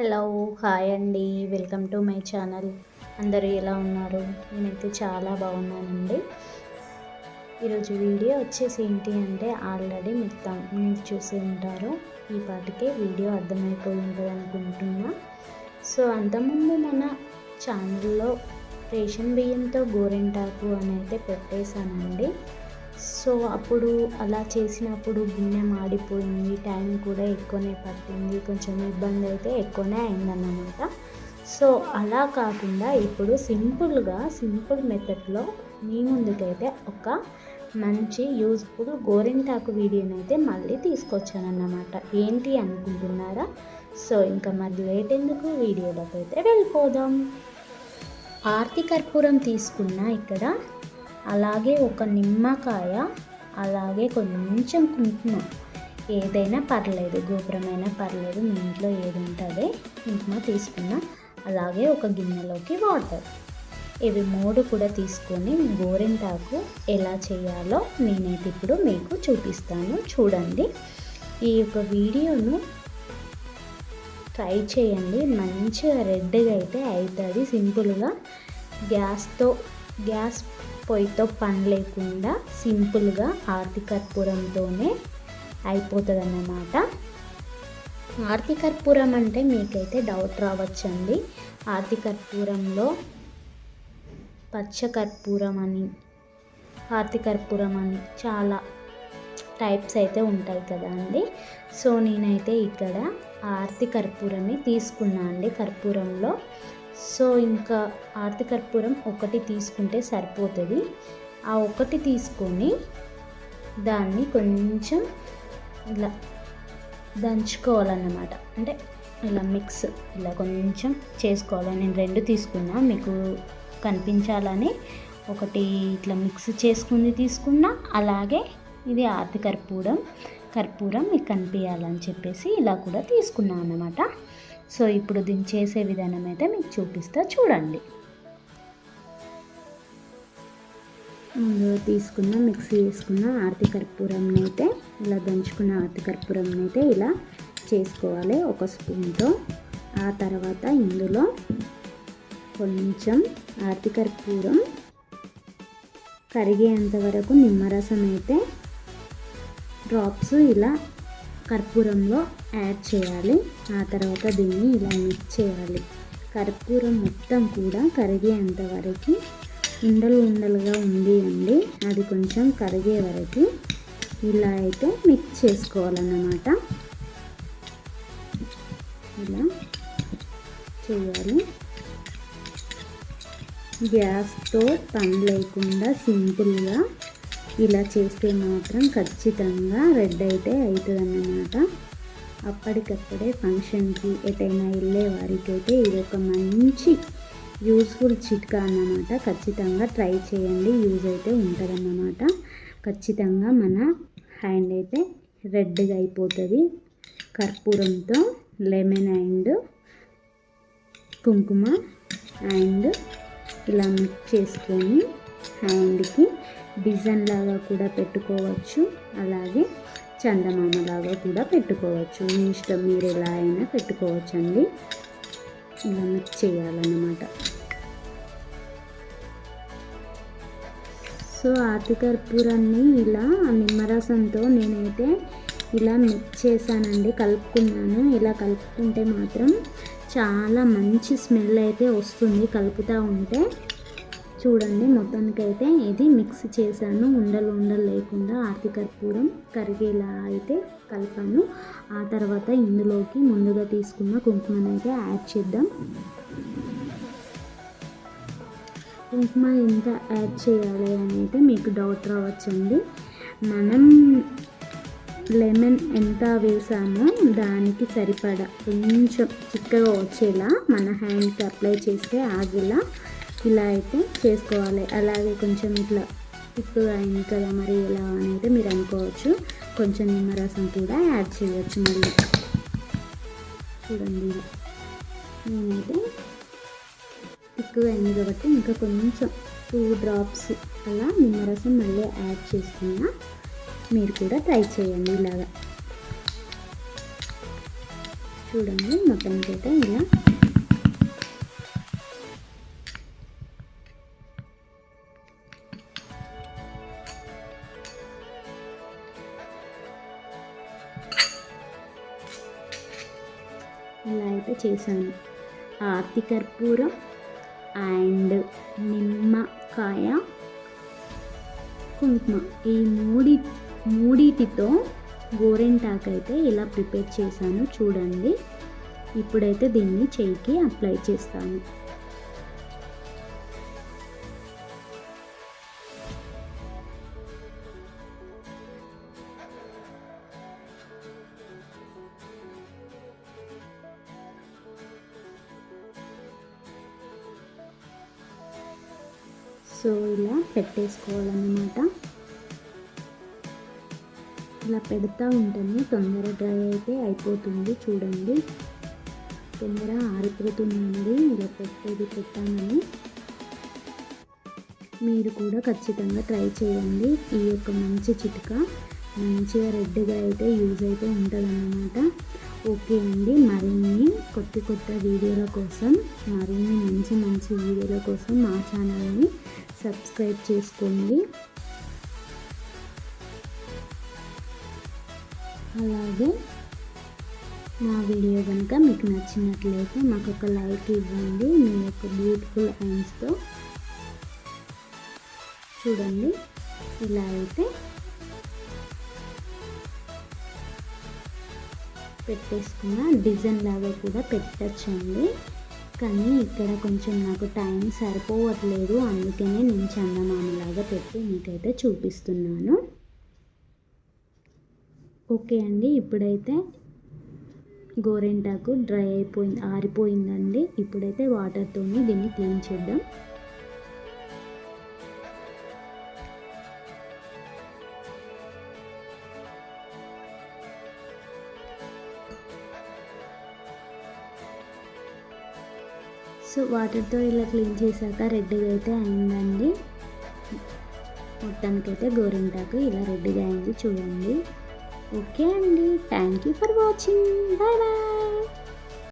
Hello hi అండి. Welcome to my channel. అందరూ ఎలా ఉన్నారు? నేనైతే చాలా బాగున్నానండి. ఈరోజు వీడియో వచ్చేసి ఏంటి అంటే ఆల్రెడీ మొత్తం మీరు చూసి ఉంటారు. ఈ పాటికే వీడియో అర్థమైపోయి ఉంటుంది అనుకుంటున్నా. సో అంతకుముందు మన ఛానల్లో రేషన్ బియ్యంతో గోరింటాకు అని అయితే పెట్టేశానండి. సో అప్పుడు అలా చేసినప్పుడు గిన్నె మాడిపోయింది టైం కూడా ఎక్కువనే పట్టింది కొంచెం ఇబ్బంది అయితే ఎక్కువనే అయిందన్నమాట. సో అలా కాకుండా ఇప్పుడు సింపుల్గా సింపుల్ మెథడ్లో మీ ముందుకైతే ఒక మంచి యూజ్ఫుల్ గోరింటాకు వీడియోని అయితే మళ్ళీ తీసుకొచ్చానన్నమాట. ఏంటి అనుకుంటున్నారా? సో ఇంకా మరి లేట్ ఎందుకు? వీడియోలోకి అయితే వెళ్ళిపోదాం. ఆర్తి కర్పూరం తీసుకున్న ఇక్కడ అలాగే ఒక నిమ్మకాయ అలాగే కొంచెం కుంకుమ. ఏదైనా పర్లేదు గోపురమైనా పర్లేదు మీ ఇంట్లో ఏది ఉంటుంది కుంకుమ తీసుకున్న అలాగే ఒక గిన్నెలోకి వాటర్. ఇవి మూడు కూడా తీసుకొని గోరింటాకు ఎలా చేయాలో నేనైతే ఇప్పుడు మీకు చూపిస్తాను. చూడండి. ఈ యొక్క వీడియోను ట్రై చేయండి. మంచిగా రెడ్గా అయితే అవుతుంది. సింపుల్గా గ్యాస్తో గ్యాస్ పొయ్యితో పని లేకుండా సింపుల్గా ఆర్తి కర్పూరంతోనే అయిపోతుంది అన్నమాట ఆర్తి కర్పూరం అంటే మీకైతే డౌట్ రావచ్చండి. ఆర్తి కర్పూరంలో పచ్చ కర్పూరం అని ఆర్తి కర్పూరం అని చాలా టైప్స్ అయితే ఉంటాయి కదా అండి. సో నేనైతే ఇక్కడ ఆర్తి కర్పూరమే తీసుకున్నా అండి కర్పూరంలో. సో ఇంకా ఆర్తి కర్పూరం ఒకటి తీసుకుంటే సరిపోతుంది. ఆ ఒకటి తీసుకొని దాన్ని కొంచెం ఇలా దంచుకోవాలన్నమాట. అంటే ఇలా మిక్స్ ఇలా కొంచెం చేసుకోవాలి. నేను రెండు తీసుకున్నా మీకు కనిపించాలని. ఒకటి ఇట్లా మిక్స్ చేసుకుంది తీసుకున్నా అలాగే ఇది ఆర్తి కర్పూరం కర్పూరం మీకు కనిపించాలని చెప్పేసి ఇలా కూడా తీసుకున్నాను అన్నమాట. సో ఇప్పుడు దీన్ని చేసే విధానం అయితే మీకు చూపిస్తా చూడండి. ముందు తీసుకున్న మిక్సీ వేసుకున్న ఆర్తి కర్పూరంని అయితే ఇలా దంచుకున్న ఆర్తి కర్పూరంని అయితే ఇలా చేసుకోవాలి ఒక స్పూన్తో. ఆ తర్వాత ఇందులో కొంచెం ఆర్తి కర్పూరం కరిగేంత వరకు నిమ్మరసం అయితే డ్రాప్స్ ఇలా కర్పూరంలో యాడ్ చేయాలి. ఆ తర్వాత దీన్ని ఇలా మిక్స్ చేయాలి. కర్పూరం మొత్తం కూడా కరిగేంత వరకు ఉండలు ఉండలుగా ఉంది అండి అది కొంచెం కరిగే వరకు ఇలా అయితే మిక్స్ చేసుకోవాలన్నమాట. ఇలా చేయాలి. గ్యాస్తో పని లేకుండా సింపుల్గా ఇలా చేస్తే మాత్రం ఖచ్చితంగా రెడ్ అయితే అవుతుంది అన్నమాట అప్పటికప్పుడే ఫంక్షన్కి ఎటైనా వెళ్ళే వారికి అయితే ఇది ఒక మంచి యూస్ఫుల్ చిట్కా అన్నమాట. ఖచ్చితంగా ట్రై చేయండి యూజ్ అయితే ఉంటుందన్నమాట. ఖచ్చితంగా మన హ్యాండ్ అయితే రెడ్గా అయిపోతుంది. కర్పూరంతో లెమన్ అండ్ కుంకుమ అండ్ ఇలా మిక్స్ చేసుకొని హ్యాండ్కి డిజైన్ లాగా కూడా పెట్టుకోవచ్చు. అలాగే చందమామ లాగా కూడా పెట్టుకోవచ్చు. మీ ఇష్టం మీరు ఎలా అయినా పెట్టుకోవచ్చు అండి ఇలా మిక్స్ చేయాలన్నమాట. సో ఆతి కర్పూరాన్ని ఇలా నిమ్మరసంతో నేనైతే ఇలా మిక్స్ చేశానండి. కలుపుకున్నాను. ఇలా కలుపుకుంటే మాత్రం చాలా మంచి స్మెల్ అయితే వస్తుంది కలుపుతూ ఉంటే. చూడండి మొత్తానికి అయితే ఇది మిక్స్ చేశాను. ఉండలు ఉండలు లేకుండా ఆర్తి కర్పూరం కరిగేలా అయితే కలిపాను. ఆ తర్వాత ఇందులోకి ముందుగా తీసుకున్న కుంకుమను అయితే యాడ్ చేద్దాం. కుంకుమ ఎంత యాడ్ చేయాలి అని అయితే మీకు డౌట్ రావచ్చండి. మనం లెమన్ ఎంత వేసామో దానికి సరిపడా కొంచెం చిక్కగా వచ్చేలా మన హ్యాండ్కి అప్లై చేస్తే ఆగేలా ఇలా అయితే చేసుకోవాలి. అలాగే కొంచెం ఇట్లా తిక్కుగా అయింది కదా మరి ఎలా అనేది మీరు అనుకోవచ్చు. కొంచెం నిమ్మరసం కూడా యాడ్ చేయవచ్చు మళ్ళీ. చూడండి నేనైతే తిక్కుగా అయింది కాబట్టి ఇంకా కొంచెం టూ డ్రాప్స్ అలా నిమ్మరసం మళ్ళీ యాడ్ చేసుకున్నా మీరు కూడా ట్రై చేయండి ఇలాగా. చూడండి మొత్తానికైతే ఇలా ఇలా అయితే చేశాను. ఆర్తి కర్పూరం అండ్ నిమ్మకాయ కుంకుమ. ఈ మూడి మూడిటితో గోరెంటాకు అయితే ఇలా ప్రిపేర్ చేశాను. చూడండి. ఇప్పుడైతే దీన్ని చేయికి అప్లై చేస్తాను. సో ఇలా పెట్టేసుకోవాలన్నమాట. ఇలా పెడతా ఉంటుంది తొందర డ్రై అయితే అయిపోతుంది చూడండి. తొందర ఆరిపోతుందండి ఇలా పెట్టేది పెట్టామని. మీరు కూడా ఖచ్చితంగా ట్రై చేయండి. ఈ యొక్క మంచి చిట్కా మంచిగా రెడ్గా అయితే యూజ్ అయితే ఉంటుందన్నమాట. ఓకే అండి. మరిన్ని కొత్త కొత్త వీడియోల కోసం మరిన్ని మంచి మంచి వీడియోల కోసం మా ఛానల్ని సబ్స్క్రైబ్ చేసుకోండి. అలాగే మా వీడియో కనుక మీకు నచ్చినట్లయితే మాకు ఒక లైక్ ఇవ్వండి. మీ యొక్క బ్యూటిఫుల్ ఐన్స్తో చూడండి. ఇలా అయితే పెట్టేసుకున్న డిజైన్ లాగా కూడా పెట్టచ్చండి. కానీ ఇక్కడ కొంచెం నాకు టైం సరిపోవట్లేదు. అందుకనే నేను చందమామలాగా పెట్టి మీకైతే చూపిస్తున్నాను. ఓకే అండి ఇప్పుడైతే గోరెంటాకు డ్రై అయిపోయింది ఆరిపోయిందండి. ఇప్పుడైతే వాటర్తో దీన్ని క్లీన్ చేద్దాం. సో వాటర్తో ఇలా క్లీన్ చేశాక రెడ్గా అయితే అయిందండి. మొత్తానికైతే గోరింటాకు ఇలా రెడ్గా అయింది చూడండి. ఓకే అండి. Thank you for watching. Bye bye.